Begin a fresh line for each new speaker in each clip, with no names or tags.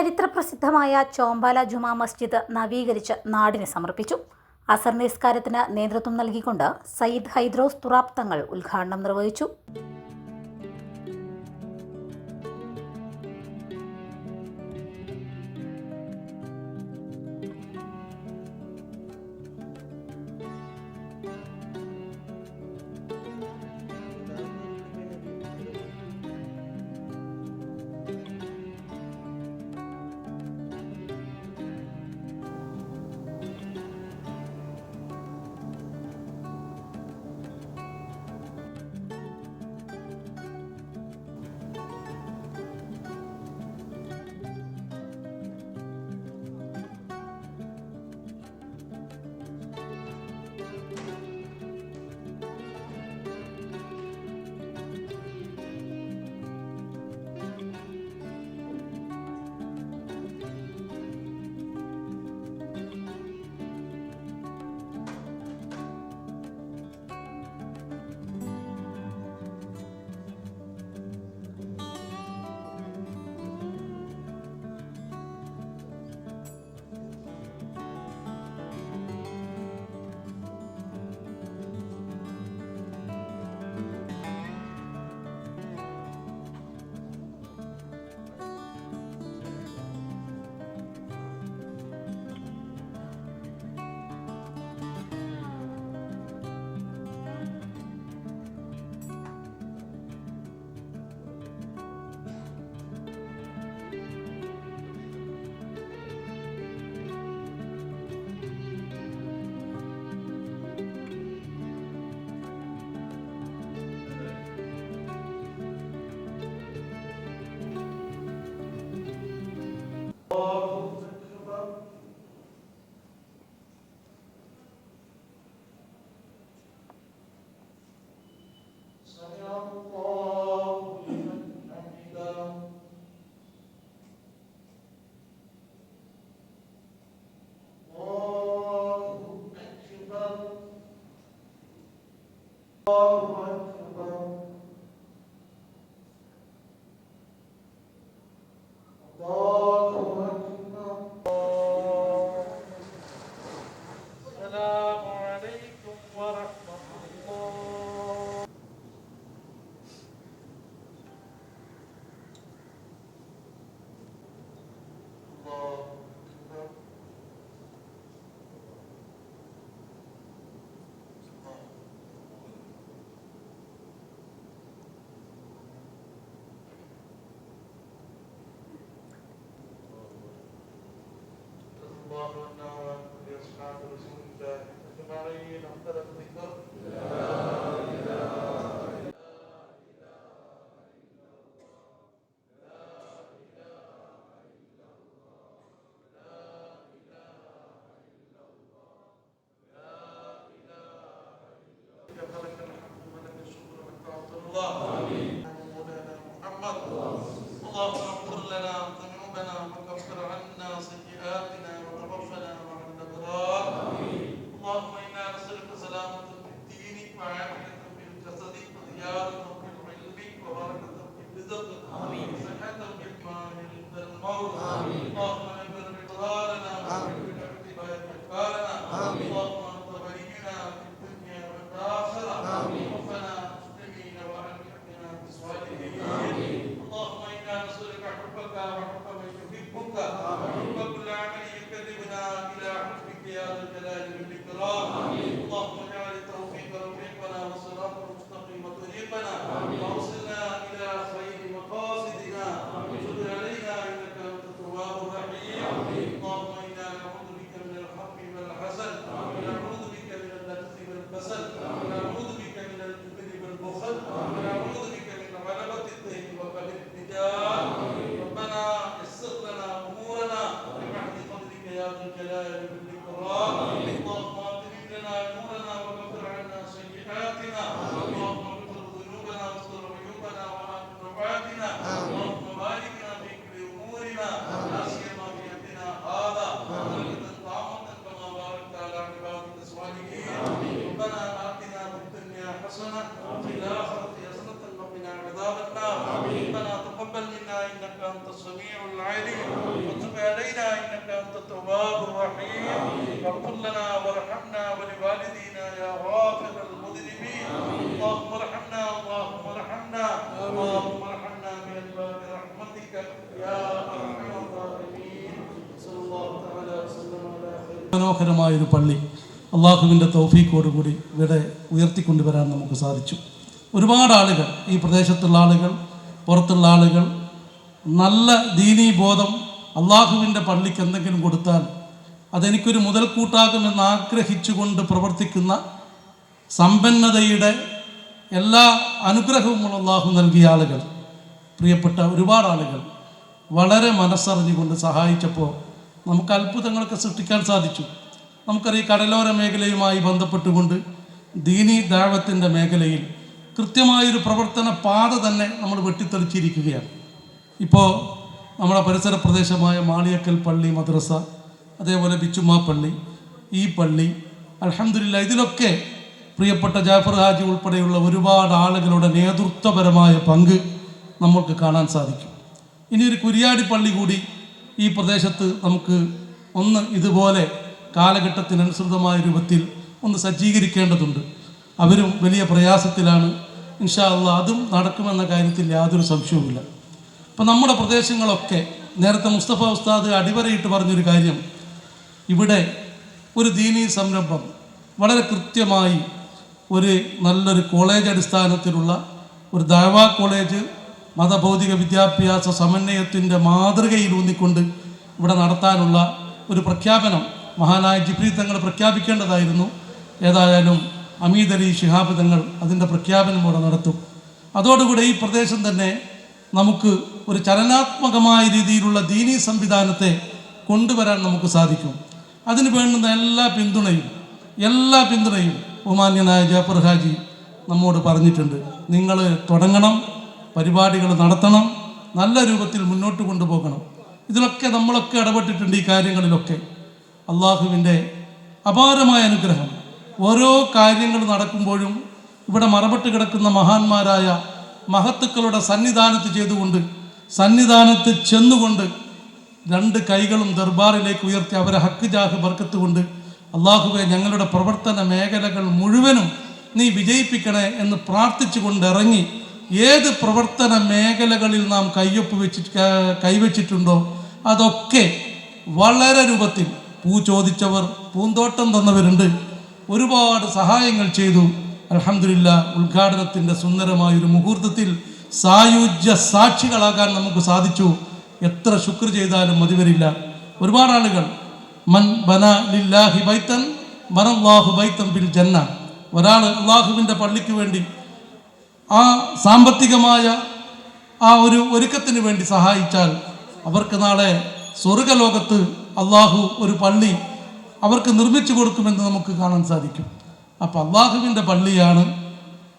ചരിത്ര പ്രസിദ്ധമായ ചോമ്പാല ജുമാ മസ്ജിദ് നവീകരിച്ച് നാടിന് സമർപ്പിച്ചു. അസർ നിസ്കാരത്തിന് നേതൃത്വം നൽകിക്കൊണ്ട് സയ്യിദ് ഹൈദ്രോസ് തുറാപ്തങ്ങൾ ഉദ്ഘാടനം നിർവഹിച്ചു. അതിമനോഹരമായൊരു പള്ളി അള്ളാഹുവിന്റെ തൗഫീക്കോടുകൂടി ഇവിടെ ഉയർത്തിക്കൊണ്ടുവരാൻ നമുക്ക് സാധിച്ചു. ഒരുപാട് ആളുകൾ ഈ പ്രദേശത്തുള്ള ആളുകൾ പുറത്തുള്ള ആളുകൾ നല്ല ദീനീ ബോധം അള്ളാഹുവിന്റെ പള്ളിക്ക് എന്തെങ്കിലും കൊടുത്താൽ അതെനിക്കൊരു മുതൽക്കൂട്ടാകുമെന്ന് ആഗ്രഹിച്ചുകൊണ്ട് പ്രവർത്തിക്കുന്ന സമ്പന്നതയുടെ എല്ലാ അനുഗ്രഹവുമുള്ള അള്ളാഹു നൽകിയ ആളുകൾ പ്രിയപ്പെട്ട ഒരുപാട് ആളുകൾ വളരെ മനസ്സറിഞ്ഞുകൊണ്ട് സഹായിച്ചപ്പോൾ നമുക്ക് അത്ഭുതങ്ങളൊക്കെ സൃഷ്ടിക്കാൻ സാധിച്ചു. നമുക്കറിയാം കടലോര മേഖലയുമായി ബന്ധപ്പെട്ടുകൊണ്ട് ദീനി ദാവത്തിന്റെ മേഖലയിൽ കൃത്യമായൊരു പ്രവർത്തന പാത തന്നെ നമ്മൾ വെട്ടിത്തെളിച്ചിരിക്കുകയാണ്. ഇപ്പോൾ നമ്മുടെ പരിസര പ്രദേശമായ മാളിയക്കൽ പള്ളി മദ്രസ അതേപോലെ ബിച്ചുമാ പള്ളി ഈ പള്ളി അലഹമില്ല ഇതിലൊക്കെ പ്രിയപ്പെട്ട ജാഫർ ഹാജി ഉൾപ്പെടെയുള്ള ഒരുപാട് ആളുകളുടെ നേതൃത്വപരമായ പങ്ക് നമുക്ക് കാണാൻ സാധിക്കും. ഇനി ഒരു കുരിയാടി പള്ളി കൂടി ഈ പ്രദേശത്ത് നമുക്ക് ഒന്ന് ഇതുപോലെ കാലഘട്ടത്തിനനുസൃതമായ രൂപത്തിൽ ഒന്ന് സജ്ജീകരിക്കേണ്ടതുണ്ട്. അവരും വലിയ പ്രയാസത്തിലാണ്. ഇൻഷാ അള്ളാ അതും നടക്കുമെന്ന കാര്യത്തിൽ യാതൊരു സംശയവുമില്ല. അപ്പം നമ്മുടെ പ്രദേശങ്ങളൊക്കെ നേരത്തെ മുസ്തഫ ഉസ്താദ് അടിവരയിട്ട് പറഞ്ഞൊരു കാര്യം ഇവിടെ ഒരു ദീനീ സംരംഭം വളരെ കൃത്യമായി ഒരു നല്ലൊരു കോളേജ് അടിസ്ഥാനത്തിലുള്ള ഒരു ദാവാ കോളേജ് മതഭൗതിക വിദ്യാഭ്യാസ സമന്വയത്തിന്റെ മാതൃകയിൽ ഊന്നിക്കൊണ്ട് ഇവിടെ നടത്താനുള്ള ഒരു പ്രഖ്യാപനം മഹാനായ ജിബ്രീ തങ്ങൾ പ്രഖ്യാപിക്കേണ്ടതായിരുന്നു. ഏതായാലും അമീദ് അലി ശിഹാബ് തങ്ങൾ അതിന്റെ പ്രഖ്യാപനം ഇവിടെ നടത്തും. അതോടുകൂടി ഈ പ്രദേശം തന്നെ നമുക്ക് ഒരു ചലനാത്മകമായ രീതിയിലുള്ള ദീനീ സംവിധാനത്തെ കൊണ്ടുവരാൻ നമുക്ക് സാധിക്കും. അതിന് വേണ്ടുന്ന എല്ലാ പിന്തുണയും എല്ലാ പിന്തുണയും ബഹുമാന്യനായ ജാഫർ ഹാജി നമ്മോട് പറഞ്ഞിട്ടുണ്ട്. നിങ്ങൾ തുടങ്ങണം പരിപാടികൾ നടത്തണം നല്ല രൂപത്തിൽ മുന്നോട്ട് കൊണ്ടുപോകണം. ഇതിലൊക്കെ നമ്മളൊക്കെ ഇടപെട്ടിട്ടുണ്ട് ഈ കാര്യങ്ങളിലൊക്കെ. അള്ളാഹുവിന്റെ അപാരമായ അനുഗ്രഹം. ഓരോ കാര്യങ്ങൾ നടക്കുമ്പോഴും ഇവിടെ മറപ്പെട്ട് കിടക്കുന്ന മഹാന്മാരായ മഹത്തുക്കളുടെ സന്നിധാനത്ത് ചെയ്തുകൊണ്ട് സന്നിധാനത്ത് ചെന്നുകൊണ്ട് രണ്ട് കൈകളും ദർബാറിലേക്ക് ഉയർത്തി അവരെ ഹക്ക് ജാഹ് ബർക്കത്ത് കൊണ്ട് അള്ളാഹുവെ ഞങ്ങളുടെ പ്രവർത്തന മേഖലകൾ മുഴുവനും നീ വിജയിപ്പിക്കണേ എന്ന് പ്രാർത്ഥിച്ചുകൊണ്ട് ഇറങ്ങി ഏത് പ്രവർത്തന മേഖലകളിൽ നാം കയ്യൊപ്പ് വെച്ചിട്ട് കൈവച്ചിട്ടുണ്ടോ? അതൊക്കെ വളരെ രൂപത്തിൽ പൂ ചോദിച്ചവർ പൂന്തോട്ടം തന്നവരുണ്ട്. ഒരുപാട് സഹായങ്ങൾ ചെയ്തു. അലഹമില്ല ഉദ്ഘാടനത്തിന്റെ സുന്ദരമായ ഒരു മുഹൂർത്തത്തിൽ സായുജ്യ സാക്ഷികളാകാൻ നമുക്ക് സാധിച്ചു. എത്ര ശുക്ർ ചെയ്താലും മതിവരില്ല ഒരുപാട് ആളുകൾ മൻ ബന ലില്ലാഹി ബൈത്തൻ ബനല്ലാഹു ബൈത്തൻ ബിൽ ജന്ന. ഒരാൾ അള്ളാഹുവിന്റെ പള്ളിക്ക് വേണ്ടി ആ സാമ്പത്തികമായ ആ ഒരു ഒരുക്കത്തിന് വേണ്ടി സഹായിച്ചാൽ അവർക്ക് നാളെ സ്വർഗലോകത്ത് അള്ളാഹു ഒരു പള്ളി അവർക്ക് നിർമ്മിച്ചു കൊടുക്കുമെന്ന് നമുക്ക് കാണാൻ സാധിക്കും. അപ്പോൾ അള്ളാഹുവിന്റെ പള്ളിയാണ്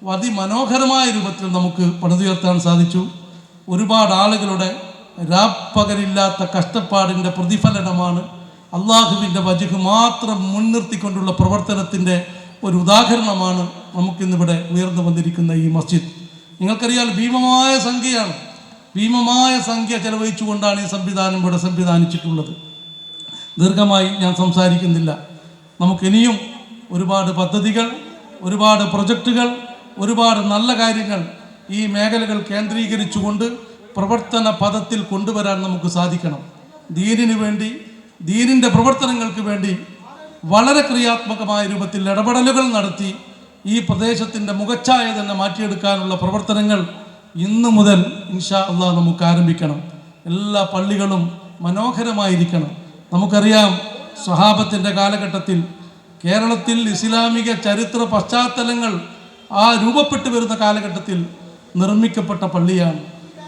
അതിമനോഹരമായ രൂപത്തിൽ നമുക്ക് പണിതുയർത്താൻ സാധിച്ചു. ഒരുപാട് ആളുകളുടെ രാപ്പകലില്ലാത്ത കഷ്ടപ്പാടിന്റെ പ്രതിഫലനമാണ് അള്ളാഹുവിന്റെ വജുഹ് മാത്രം മുൻനിർത്തിക്കൊണ്ടുള്ള പ്രവർത്തനത്തിന്റെ ഒരു ഉദാഹരണമാണ് നമുക്കിന്നിവിടെ ഉയർന്നു വന്നിരിക്കുന്ന ഈ മസ്ജിദ്. നിങ്ങൾക്കറിയാൽ ഭീമമായ സംഖ്യയാണ്. ഭീമമായ സംഖ്യ ചെലവഴിച്ചുകൊണ്ടാണ് ഈ സംവിധാനം ഇവിടെ സംവിധാനിച്ചിട്ടുള്ളത്. ദീർഘമായി ഞാൻ സംസാരിക്കുന്നില്ല. നമുക്കിനിയും ഒരുപാട് പദ്ധതികൾ ഒരുപാട് പ്രൊജക്റ്റുകൾ ഒരുപാട് നല്ല കാര്യങ്ങൾ ഈ മേഖലകൾ കേന്ദ്രീകരിച്ചുകൊണ്ട് പ്രവർത്തന പദത്തിൽ കൊണ്ടുവരാൻ നമുക്ക് സാധിക്കണം. ദീനിനു വേണ്ടി ദീനിന്റെ പ്രവർത്തനങ്ങൾക്ക് വേണ്ടി വളരെ ക്രിയാത്മകമായ രൂപത്തിൽ ഇടപെടലുകൾ നടത്തി ഈ പ്രദേശത്തിന്റെ മുഖച്ഛായ തന്നെ മാറ്റിയെടുക്കാനുള്ള പ്രവർത്തനങ്ങൾ ഇന്നു മുതൽ ഇൻഷാ അള്ളാഹ് നമുക്ക് ആരംഭിക്കണം. എല്ലാ പള്ളികളും മനോഹരമായിരിക്കണം. നമുക്കറിയാം സ്വഹാബത്തിന്റെ കാലഘട്ടത്തിൽ കേരളത്തിൽ ഇസ്ലാമിക ചരിത്ര പശ്ചാത്തലങ്ങൾ ആ രൂപപ്പെട്ടു വരുന്ന കാലഘട്ടത്തിൽ നിർമ്മിക്കപ്പെട്ട പള്ളിയാണ്.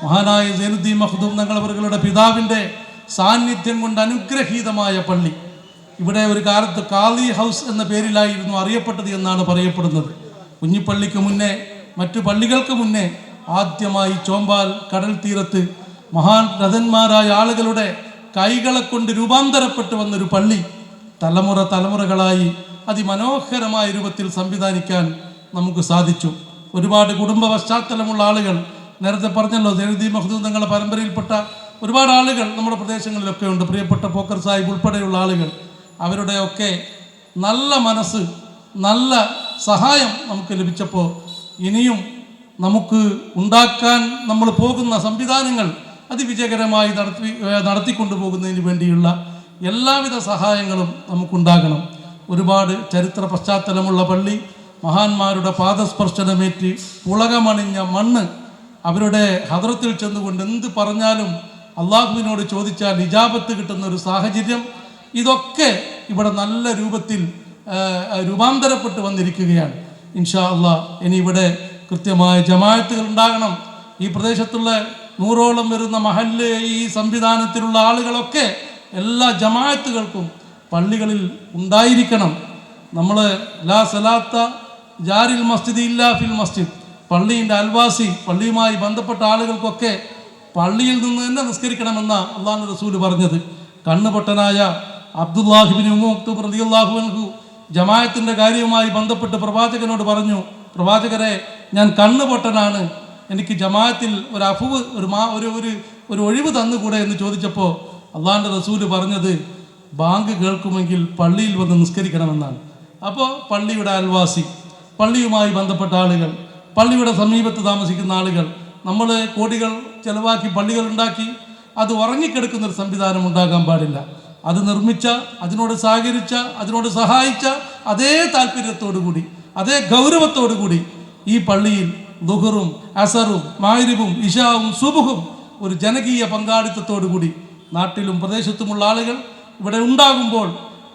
മഹാനായ സൈനുദ്ദീൻ മഖ്ദൂം തങ്ങളവരുടെ പിതാവിന്റെ സാന്നിധ്യം കൊണ്ട് അനുഗ്രഹീതമായ പള്ളി. ഇവിടെ ഒരു കാലത്ത് കാളി ഹൗസ് എന്ന പേരിലായിരുന്നു അറിയപ്പെട്ടത് എന്നാണ് പറയപ്പെടുന്നത്. കുഞ്ഞിപ്പള്ളിക്ക് മുന്നേ മറ്റു പള്ളികൾക്ക് മുന്നേ ആദ്യമായി ചോമ്പാൽ കടൽ തീരത്ത് മഹാൻ രഥന്മാരായ ആളുകളുടെ കൈകളെ കൊണ്ട് രൂപാന്തരപ്പെട്ടു വന്നൊരു പള്ളി തലമുറ തലമുറകളായി അതിമനോഹരമായ രൂപത്തിൽ സംവിധാനിക്കാൻ നമുക്ക് സാധിച്ചു. ഒരുപാട് കുടുംബ പശ്ചാത്തലമുള്ള ആളുകൾ നേരത്തെ പറഞ്ഞല്ലോ ജനദി മഹദൂദ് തങ്ങളുടെ പരമ്പരയിൽപ്പെട്ട ഒരുപാട് ആളുകൾ നമ്മുടെ പ്രദേശങ്ങളിലൊക്കെ ഉണ്ട്. പ്രിയപ്പെട്ട പോക്കർ സാഹിബ് ഉൾപ്പെടെയുള്ള ആളുകൾ അവരുടെയൊക്കെ നല്ല മനസ്സ് നല്ല സഹായം നമുക്ക് ലഭിച്ചപ്പോൾ ഇനിയും നമുക്ക് ഉണ്ടാക്കാൻ നമ്മൾ പോകുന്ന സംവിധാനങ്ങൾ അതിവിജയകരമായി നടത്തി നടത്തിക്കൊണ്ടു പോകുന്നതിന് വേണ്ടിയുള്ള എല്ലാവിധ സഹായങ്ങളും നമുക്കുണ്ടാകണം. ഒരുപാട് ചരിത്ര പശ്ചാത്തലമുള്ള പള്ളി മഹാന്മാരുടെ പാദസ്പർശനമേറ്റ് പുളകമണിഞ്ഞ മണ്ണ് അവരുടെ ഹദ്രത്തിൽ ചെന്നുകൊണ്ട് എന്ത് പറഞ്ഞാലും അള്ളാഹുവിനോട് ചോദിച്ചാൽ ഇജാബത്ത് കിട്ടുന്ന ഒരു സാഹചര്യം ഇതൊക്കെ ഇവിടെ നല്ല രൂപത്തിൽ രൂപാന്തരപ്പെട്ട് വന്നിരിക്കുകയാണ്. ഇൻഷാ അള്ളാഹ് ഇനി ഇവിടെ കൃത്യമായ ജമായത്തുകൾ ഉണ്ടാകണം. ഈ പ്രദേശത്തുള്ള നൂറോളം വരുന്ന മഹല്ല് ഈ സംവിധാനത്തിലുള്ള ആളുകളൊക്കെ എല്ലാ ജമാഅത്തുകൾക്കും പള്ളികളിൽ ഉണ്ടായിരിക്കണം. നമ്മൾ ലാ സലാത്ത ജാരിൽ മസ്ജിദ് ഇല്ലാ ഫിൽ മസ്ജിദ്. പള്ളിയിന്റെ അൽവാസി പള്ളിയുമായി ബന്ധപ്പെട്ട ആളുകൾക്കൊക്കെ പള്ളിയിൽ നിന്ന് തന്നെ നിസ്കരിക്കണമെന്ന അള്ളാഹു റസൂൽ പറഞ്ഞത്. കണ്ണുപൊട്ടനായ അബ്ദുല്ലാഹിബിൻ റളിയല്ലാഹു അൻഹു ജമായത്തിന്റെ കാര്യവുമായി ബന്ധപ്പെട്ട് പ്രവാചകനോട് പറഞ്ഞു പ്രവാചകരെ ഞാൻ കണ്ണുപൊട്ടനാണ് എനിക്ക് ജമാഅത്തിൽ ഒരു അഫുവ് ഒരു മാ ഒരു ഒരു ഒരു ഒഴിവ് തന്നുകൂടെ എന്ന് ചോദിച്ചപ്പോൾ അള്ളാഹിന്റെ റസൂൽ പറഞ്ഞത് ബാങ്ക് കേൾക്കുമെങ്കിൽ പള്ളിയിൽ വന്ന് നിസ്കരിക്കണമെന്നാണ്. അപ്പോൾ പള്ളിയുടെ അയൽവാസി പള്ളിയുമായി ബന്ധപ്പെട്ട ആളുകൾ പള്ളിയുടെ സമീപത്ത് താമസിക്കുന്ന ആളുകൾ നമ്മൾ കോടികൾ ചിലവാക്കി പള്ളികൾ ഉണ്ടാക്കി അത് ഉറങ്ങിക്കിടക്കുന്ന ഒരു സംവിധാനം ഉണ്ടാകാൻ പാടില്ല. അത് നിർമ്മിച്ച അതിനോട് സഹകരിച്ച അതിനോട് സഹായിച്ച അതേ താല്പര്യത്തോടു കൂടി അതേ ഗൗരവത്തോടു കൂടി ഈ പള്ളിയിൽ ദുഹറും അസറും മാരിബും ഇഷാവും സുബുഹും ഒരു ജനകീയ പങ്കാളിത്തത്തോടു കൂടി നാട്ടിലും പ്രദേശത്തുമുള്ള ആളുകൾ ഇവിടെ ഉണ്ടാകുമ്പോൾ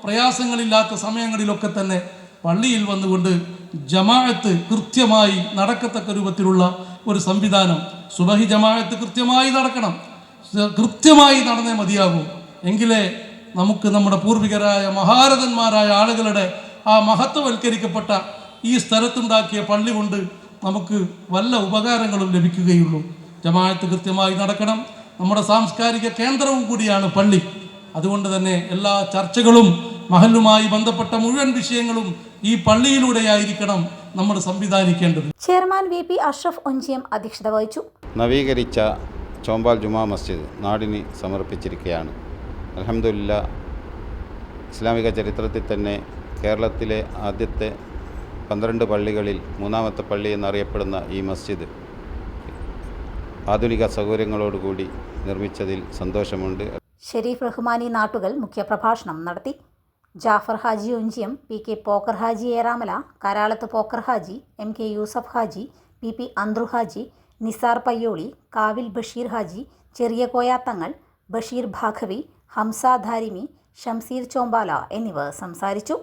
പ്രയാസങ്ങളില്ലാത്ത സമയങ്ങളിലൊക്കെ തന്നെ പള്ളിയിൽ വന്നുകൊണ്ട് ജമാഅത്ത് കൃത്യമായി നടക്കത്തക്ക രൂപത്തിലുള്ള ഒരു സംവിധാനം സുബഹി ജമാഅത്ത് കൃത്യമായി നടക്കണം. കൃത്യമായി നടന്നേ മതിയാകൂ. എങ്കിലേ നമുക്ക് നമ്മുടെ പൂർവികരായ മഹാരഥന്മാരായ ആളുകളുടെ ആ മഹത്വവൽക്കരിക്കപ്പെട്ട ഈ സ്ഥലത്തുണ്ടാക്കിയ പള്ളി കൊണ്ട് നമുക്ക് വല്ല ഉപകാരങ്ങളും ലഭിക്കുകയുള്ളൂ. ജമാഅത്ത് കൃത്യമായി നടക്കണം. നമ്മുടെ സാംസ്കാരിക കേന്ദ്രവും കൂടിയാണ് പള്ളി. അതുകൊണ്ട് തന്നെ എല്ലാ ചർച്ചകളും മഹലുമായി ബന്ധപ്പെട്ട മുഴുവൻ വിഷയങ്ങളും ഈ പള്ളിയിലൂടെയായിരിക്കണം നമ്മൾ സംവിധാനിക്കേണ്ടത്.
Chairman V P Ashraf Onchiyam അധ്യക്ഷത വഹിച്ചു.
നവീകരിച്ച ചോമ്പാൽ ജുമാ മസ്ജിദ് നാടിന് സമർപ്പിച്ചിരിക്കുകയാണ്. അലഹമില്ല ഇസ്ലാമിക ചരിത്രത്തിൽ തന്നെ കേരളത്തിലെ ആദ്യത്തെ പന്ത്രണ്ട് പള്ളികളിൽ മൂന്നാമത്തെ പള്ളി എന്നറിയപ്പെടുന്ന ഈ മസ്ജിദ് ആധുനിക സൗകര്യങ്ങളോടുകൂടി നിർമ്മിച്ചതിൽ സന്തോഷമുണ്ട്.
ഷെരീഫ് റഹ്മാനി നാട്ടുകൾ മുഖ്യപ്രഭാഷണം നടത്തി. Jafar Haji Onchiyam P K Pokker Haji Eramala Karalath Pokker Haji M K Yusuf Haji P P Anthru Haji Nisar Payyoli Kavil Basheer Haji ചെറിയ കോയാത്തങ്ങൾ ബഷീർ ഭാഖവി ഹംസ ധാരിമി ഷംസീർ ചോമ്പാല എന്നിവർ സംസാരിച്ചു.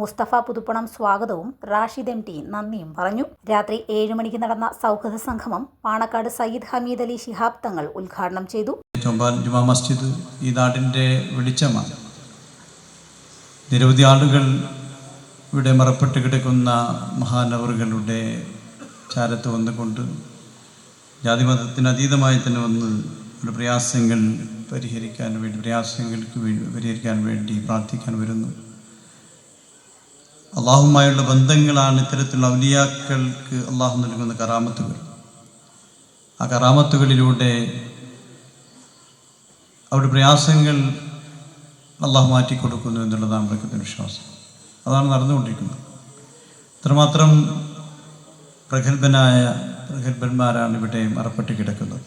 മുസ്തഫ പുതുപ്പണം സ്വാഗതവും റാഷിദ് എം ടി നന്ദിയും പറഞ്ഞു. രാത്രി ഏഴ് മണിക്ക് നടന്ന സൗഹൃദ സംഗമം പാണക്കാട് സയ്യിദ് ഹമീദ് അലി ശിഹാബ് തങ്ങൾ ഉദ്ഘാടനം ചെയ്തു.
ജുമാ മസ്ജിദ് ഈ നാടിന്റെ വെളിച്ചമാണ്. നിരവധി ആളുകൾ ഇവിടെ മറപ്പെട്ട് കിടക്കുന്ന മഹാനവറുകളുടെ ചാരത്ത് വന്നുകൊണ്ട് ജാതിമതത്തിന് അതീതമായി തന്നെ വന്ന് ഒരു പ്രയാസങ്ങൾ പരിഹരിക്കാൻ വേണ്ടി പ്രയാസങ്ങൾക്ക് പരിഹരിക്കാൻ വേണ്ടി പ്രാർത്ഥിക്കാൻ വരുന്നു. അള്ളാഹുമായുള്ള ബന്ധങ്ങളാണ് ഇത്തരത്തിലുള്ള ഔലിയാക്കൾക്ക് അള്ളാഹു നൽകുന്ന കറാമത്തുകൾ ആ കറാമത്തുകളിലൂടെ അവരുടെ പ്രയാസങ്ങൾ അള്ളാഹു മാറ്റിക്കൊടുക്കുന്നു എന്നുള്ളതാണ് നമ്മുടെ വിശ്വാസം. അതാണ് നടന്നുകൊണ്ടിരിക്കുന്നത്. ഇത്രമാത്രം പ്രഗത്ഭനായ പ്രഗത്ഭന്മാരാണ് ഇവിടെ മറപ്പെട്ട് കിടക്കുന്നത്.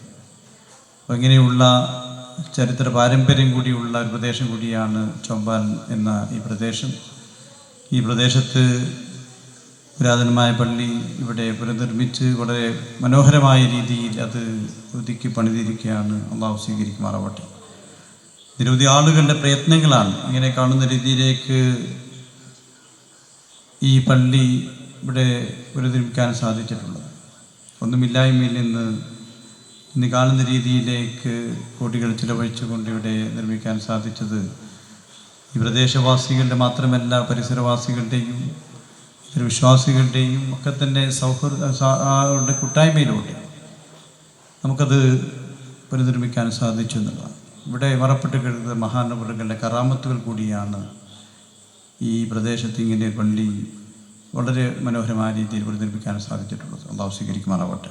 അപ്പോൾ ഇങ്ങനെയുള്ള ചരിത്ര പാരമ്പര്യം കൂടിയുള്ള ഒരു പ്രദേശം കൂടിയാണ് ചൊമ്പാൽ എന്ന ഈ പ്രദേശം. ഈ പ്രദേശത്ത് പുരാതനമായ പള്ളി ഇവിടെ പുനർനിർമ്മിച്ച് വളരെ മനോഹരമായ രീതിയിൽ അത് ഒതുക്കി പണിതിരിക്കുകയാണ് അള്ളാഹു സ്വീകരിക്കുമാറാവട്ടെ. നിരവധി ആളുകളുടെ പ്രയത്നങ്ങളാണ് ഇങ്ങനെ കാണുന്ന രീതിയിലേക്ക് ഈ പള്ളി ഇവിടെ പുനർനിർമ്മിക്കാൻ സാധിച്ചിട്ടുള്ളത്. ഒന്നുമില്ലായ്മയിൽ നിന്ന് ഇന്ന് കാണുന്ന രീതിയിലേക്ക് കോടികൾ ചിലവഴിച്ചുകൊണ്ട് ഇവിടെ നിർമ്മിക്കാൻ സാധിച്ചത് ഈ പ്രദേശവാസികളുടെ മാത്രമല്ല പരിസരവാസികളുടെയും വിശ്വാസികളുടെയും ഒക്കെ തന്നെ സൗഹൃദ അവരുടെ കൂട്ടായ്മയിലൂടെ നമുക്കത് പുനർനിർമ്മിക്കാൻ സാധിച്ചു എന്നുള്ളതാണ്. ഇവിടെ മറപ്പെട്ട് കിടക്കുന്ന മഹാനവറുകളുടെ കറാമത്തുകൾ കൂടിയാണ് ഈ പ്രദേശത്ത് ഇങ്ങനെ പള്ളി വളരെ മനോഹരമായ രീതിയിൽ പുനർനിർമ്മിക്കാൻ സാധിച്ചിട്ടുള്ളത്. അള്ളാഹു സ്വീകരിക്കുമാറാവട്ടെ.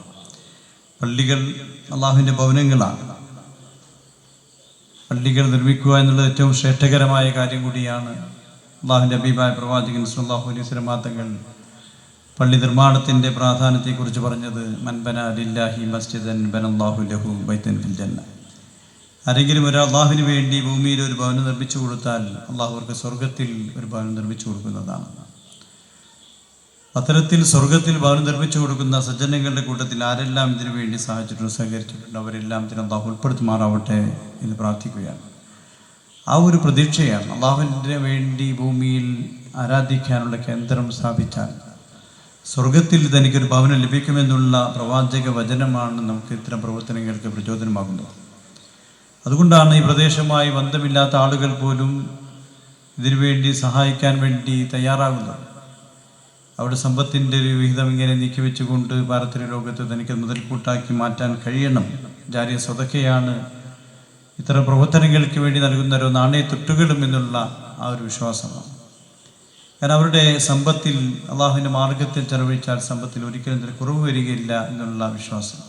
പള്ളികൾ അള്ളാഹുവിന്റെ ഭവനങ്ങളാണ്. പള്ളികൾ നിർമ്മിക്കുക എന്നുള്ളത് ഏറ്റവും ശ്രേഷ്ഠകരമായ കാര്യം കൂടിയാണ് അള്ളാഹുന്റെ അബീബായ പ്രവാചകൻ സുല്ലാഹു അലൈഹി മാതങ്ങൾ തങ്ങൾ പള്ളി നിർമ്മാണത്തിന്റെ പ്രാധാന്യത്തെക്കുറിച്ച് പറഞ്ഞത് മൻബന ലില്ലാഹി മസ്ജിദൻ ബനല്ലാഹു ലഹു ബൈത്തൻ ഫിൽ ജന്ന ആരെങ്കിലും ഒരു അള്ളാഹുവിന് വേണ്ടി ഭൂമിയിൽ ഒരു ഭവനം നിർമ്മിച്ചു കൊടുത്താൽ അള്ളാഹു അവർക്ക് സ്വർഗത്തിൽ ഒരു ഭവനം നിർമ്മിച്ചു കൊടുക്കുന്നതാണ്. അത്തരത്തിൽ സ്വർഗത്തിൽ ഭവനം നിർമ്മിച്ചു കൊടുക്കുന്ന സജ്ജനങ്ങളുടെ കൂട്ടത്തിൽ ആരെല്ലാം ഇതിനു വേണ്ടി സഹായിച്ചിട്ടുണ്ട് സഹകരിച്ചിട്ടുണ്ട് അവരെല്ലാം ഇതിനെ അള്ളാഹു ഉൾപ്പെടുത്തുമാറാവട്ടെ എന്ന് പ്രാർത്ഥിക്കുകയാണ്. ആ ഒരു പ്രതീക്ഷയാണ് അള്ളാഹുവിന്റെ വേണ്ടി ഭൂമിയിൽ ആരാധിക്കാനുള്ള കേന്ദ്രം സ്ഥാപിച്ചാൽ സ്വർഗത്തിൽ തനിക്കൊരു ഭവനം ലഭിക്കുമെന്നുള്ള പ്രവാചക വചനമാണ് നമുക്ക് ഇത്തരം പ്രവർത്തനങ്ങൾക്ക് പ്രചോദനമാകുന്നത്. അതുകൊണ്ടാണ് ഈ പ്രദേശമായി ബന്ധമില്ലാത്ത ആളുകൾ പോലും ഇതിനുവേണ്ടി സഹായിക്കാൻ വേണ്ടി തയ്യാറാകുന്നത്. അവിടെ സമ്പത്തിന്റെ ഒരു വിഹിതം ഇങ്ങനെ നീക്കി വെച്ചുകൊണ്ട് ഭാരതീയ ലോകത്ത് തനിക്ക് മുതൽക്കൂട്ടാക്കി മാറ്റാൻ കഴിയണം. ജാരിയ സ്വതക്കയാണ് ഇത്തരം പ്രവർത്തനങ്ങൾക്ക് വേണ്ടി നൽകുന്ന ഒരു നാണയത്തൊട്ടുകളും എന്നുള്ള ആ ഒരു വിശ്വാസമാണ്. കാരണം അവരുടെ സമ്പത്തിൽ അള്ളാഹുവിന്റെ മാർഗത്തിൽ ചെലവഴിച്ചാൽ സമ്പത്തിൽ ഒരിക്കലും ഇതിൽ കുറവ് വരികയില്ല എന്നുള്ള വിശ്വാസം.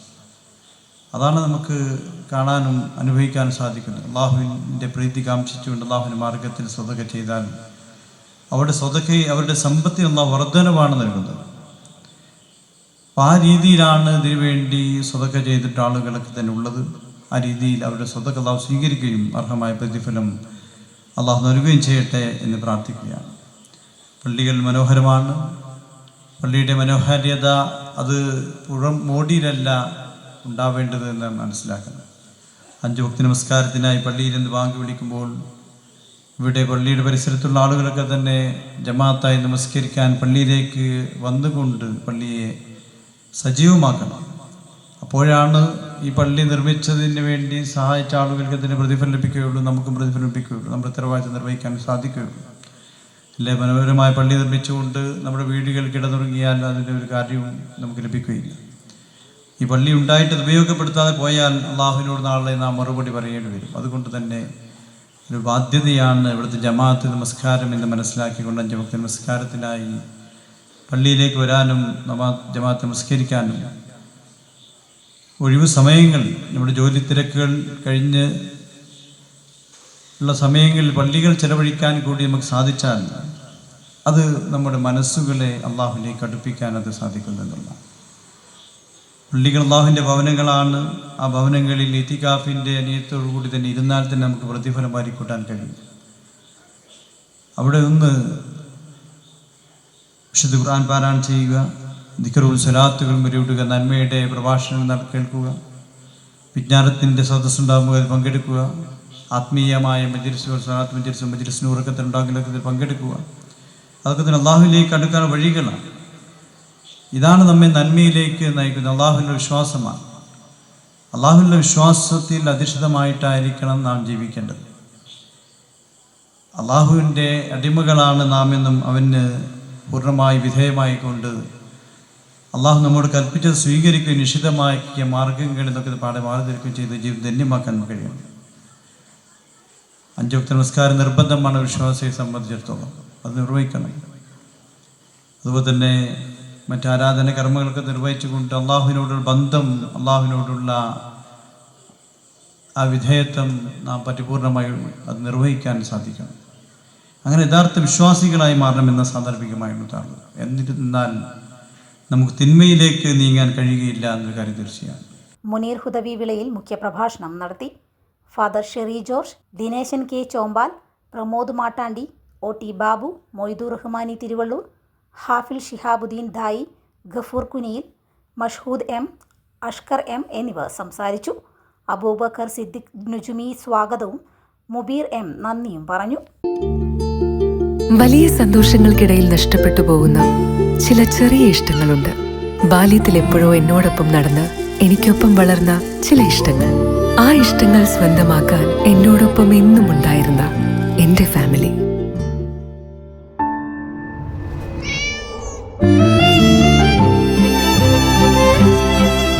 അതാണ് നമുക്ക് കാണാനും അനുഭവിക്കാനും സാധിക്കുന്നത്. അള്ളാഹുവിന്റെ പ്രീതി കാംക്ഷിച്ചുകൊണ്ട് അള്ളാഹുവിന്റെ മാർഗത്തിൽ സ്വതക ചെയ്താൽ അവരുടെ സ്വതക്ക് അവരുടെ സമ്പത്തി എന്ന വർധനവാണ് നൽകുന്നത്. അപ്പം ആ രീതിയിലാണ് ഇതിനു വേണ്ടി സ്വതക്ക ചെയ്തിട്ട് ആളുകളൊക്കെ തന്നെ ഉള്ളത്. ആ രീതിയിൽ അവരുടെ സ്വതക്ക അള്ളാഹു സ്വീകരിക്കുകയും അർഹമായ പ്രതിഫലം അള്ളാഹു നൽകുകയും ചെയ്യട്ടെ എന്ന് പ്രാർത്ഥിക്കുകയാണ്. പള്ളികൾ മനോഹരമാണ്. പള്ളിയുടെ മനോഹാരിത അത് പുഴം മോടിയിലല്ല ഉണ്ടാവേണ്ടത് എന്ന് മനസ്സിലാക്കണം. അഞ്ച് ഭക്തി നമസ്കാരത്തിനായി പള്ളിയിൽ നിന്ന് വാങ്ങി വിളിക്കുമ്പോൾ ഇവിടെ പള്ളിയുടെ പരിസരത്തുള്ള ആളുകളൊക്കെ തന്നെ ജമാഅത്തായി നമസ്കരിക്കാൻ പള്ളിയിലേക്ക് വന്നുകൊണ്ട് പള്ളിയെ സജീവമാക്കണം. അപ്പോഴാണ് ഈ പള്ളി നിർമ്മിച്ചതിന് വേണ്ടി സഹായിച്ച ആളുകൾക്ക് അതിന് പ്രതിഫലം ലഭിക്കുകയുള്ളൂ നമുക്കും പ്രതിഫലം ലഭിക്കുകയുള്ളൂ നമ്മുടെ ഉത്തരവാദിത്തം നിർവഹിക്കാൻ സാധിക്കുകയുള്ളൂ. അല്ലെ? മനോഹരമായ പള്ളി നിർമ്മിച്ചുകൊണ്ട് നമ്മുടെ വീടുകൾ കിടന്നുറങ്ങിയാൽ അതിന്റെ ഒരു കാര്യവും നമുക്ക് ലഭിക്കുകയില്ല. ഈ പള്ളി ഉണ്ടായിട്ട് ഉപയോഗപ്പെടുത്താതെ പോയാൽ അള്ളാഹുവിനോട് നാളെ നാം മറുപടി പറയേണ്ടി വരും. അതുകൊണ്ട് തന്നെ ഒരു ബാധ്യതയാണ് ഇവിടുത്തെ ജമാഅത്ത് നമസ്കാരം എന്ന് മനസ്സിലാക്കിക്കൊണ്ട് അഞ്ച് ഭക്തി നമസ്കാരത്തിനായി പള്ളിയിലേക്ക് വരാനും നമാ ജമാഅത്ത് നമസ്കരിക്കാനും ഒഴിവ് സമയങ്ങൾ നമ്മുടെ ജോലി തിരക്കുകൾ കഴിഞ്ഞ് ഉള്ള സമയങ്ങളിൽ പള്ളികൾ ചെലവഴിക്കാൻ കൂടി നമുക്ക് സാധിച്ചാൽ അത് നമ്മുടെ മനസ്സുകളെ അള്ളാഹുലേക്ക് അടുപ്പിക്കാൻ അത് സാധിക്കുന്നുള്ളതാണ് പള്ളികൾ അള്ളാഹുവിന്റെ ഭവനങ്ങളാണ്. ആ ഭവനങ്ങളിൽ ഇത്തിക്കാഫിന്റെ അനിയത്തോടു കൂടി തന്നെ ഇരുന്നാൽ തന്നെ നമുക്ക് പ്രതിഫലം വാരിക്കൂട്ടാൻ കഴിയും. അവിടെ ഒന്ന് വിശുദ്ധ ഖുർആൻ പാരായണം ചെയ്യുക ദിക്കറുൽ സലാത്തുകൾ മുരിവിടുക നന്മയുടെ പ്രഭാഷണങ്ങൾ നട കേൾക്കുക വിജ്ഞാനത്തിന്റെ സദസ്സുണ്ടാകുമ്പോൾ അതിൽ പങ്കെടുക്കുക ആത്മീയമായ മജിരിസുകൾ സലാത്ത് മജിരിസും മജിരിസിനും ഉണ്ടാകുന്ന പങ്കെടുക്കുക. അതൊക്കെ തന്നെ അള്ളാഹുലേക്ക് അടുക്കാൻ വഴികളാണ്. ഇതാണ് നമ്മെ നന്മയിലേക്ക് നയിക്കുന്നത് അള്ളാഹുവിന്റെ വിശ്വാസമാണ്. അള്ളാഹുവിന്റെ വിശ്വാസത്തിൽ അധിഷ്ഠിതമായിട്ടായിരിക്കണം നാം ജീവിക്കേണ്ടത്. അള്ളാഹുവിന്റെ അടിമകളാണ് നാം എന്നും അവന് പൂർണമായി വിധേയമായിക്കൊണ്ട് അള്ളാഹു നമ്മോട് കൽപ്പിച്ചത് സ്വീകരിക്കുകയും നിഷിതമാക്കിയ മാർഗങ്ങളിൽ നിന്നൊക്കെ പാടെ മാറി നിൽക്കുകയും ചെയ്ത് ജീവിതം ധന്യമാക്കാൻ കഴിയും അഞ്ചു വക്ത നമസ്കാരം നിർബന്ധമാണ് വിശ്വാസിയെ സംബന്ധിച്ചിടത്തോളം. അത് നിർവഹിക്കണം. അതുപോലെ തന്നെ മറ്റ് ആരാധന കർമ്മങ്ങളൊക്കെ നിർവഹിച്ചുകൊണ്ട് അള്ളാഹുവിനോടുള്ള ബന്ധം അള്ളാഹുവിനോടുള്ള ആ വിധേയത്വം നാം പരിപൂർണമായി അത് നിർവഹിക്കാൻ സാധിക്കണം. അങ്ങനെ യഥാർത്ഥ വിശ്വാസികളായി മാറണമെന്ന സാന്ദർഭികമായുള്ളതാണ് എന്നിരുന്നാൽ നമുക്ക് തിന്മയിലേക്ക് നീങ്ങാൻ കഴിയുകയില്ല എന്നൊരു കാര്യം തീർച്ചയാണ്.
മുനീർ ഹുദവി വിളയിൽ മുഖ്യപ്രഭാഷണം നടത്തി. Father Sherry George Dineshan K Chombal Pramod Mattandi O T Babu Moidu Rahmani Thiruvallur Hafil Shihabuddin Dhayi Gafoor Kuniyil Mashhood M Ashkar M എന്നിവർ സംസാരിച്ചു. അബൂബക്കർ സിദ്ദിഖ് നുജുമി സ്വാഗതവും മുബീർ എം നന്ദിയും പറഞ്ഞു.
വലിയ സന്തോഷങ്ങൾക്കിടയിൽ നഷ്ടപ്പെട്ടു പോകുന്ന ചില ചെറിയ ഇഷ്ടങ്ങളുണ്ട്. ബാല്യത്തിൽ എപ്പോഴോ എന്നോടൊപ്പം നടന്ന് എനിക്കൊപ്പം വളർന്ന ചില ഇഷ്ടങ്ങൾ. ആ ഇഷ്ടങ്ങൾ സ്വന്തമാക്കാൻ എന്നോടൊപ്പം എന്നും ഉണ്ടായിരുന്ന എന്റെ ഫാമിലി.